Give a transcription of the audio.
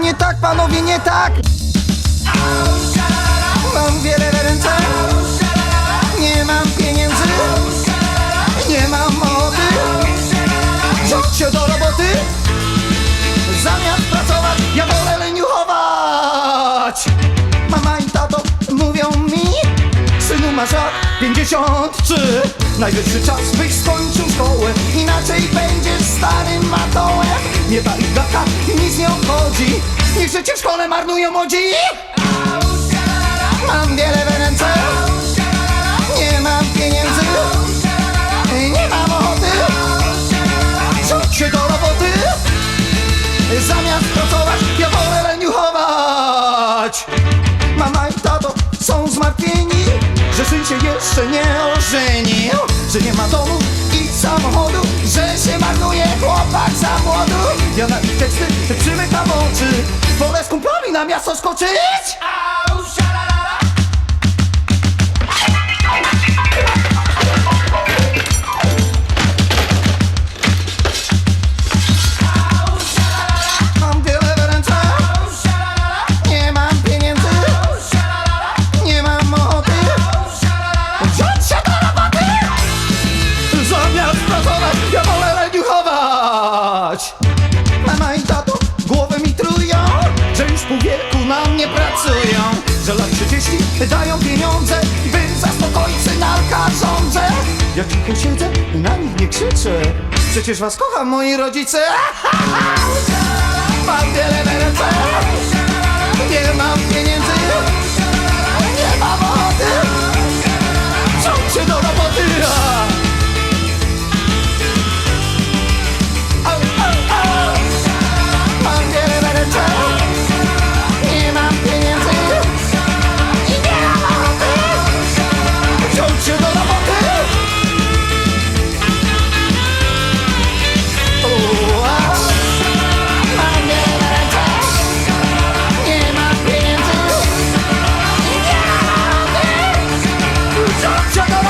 nie tak, panowie, nie tak. Mam wiele w ręce. Nie mam pieniędzy. Nie mam mocy Wziąć się do roboty. Zamiast pracować, ja wolę leniuchować. Mama i tato mówią mi Synu masz lat 53 Najwyższy czas byś skończył szkołę. Inaczej będziesz starym matołem. Nie pali życie w szkole marnują młodzi. Mam wiele w ręce Nie mam pieniędzy. Nie mam ochoty. Wziąć się do roboty. Zamiast pracować, ja wolę leniuchować. Mama i tato są zmartwieni Że syn się jeszcze nie ożenił Że nie ma domu i samochodu Że się marnuje chłopak za młodu. Ja na ich teksty przymykam oczy. Wolę z kumplami na miasto skoczyć Mama i tato głowę mi trują. Już pół wieku na mnie pracują Że lat 30 dają pieniądze By zaspokoić synalka rządzę. Ja cicho siedzę i na nich nie krzyczę. Przecież was kocham moi rodzice シ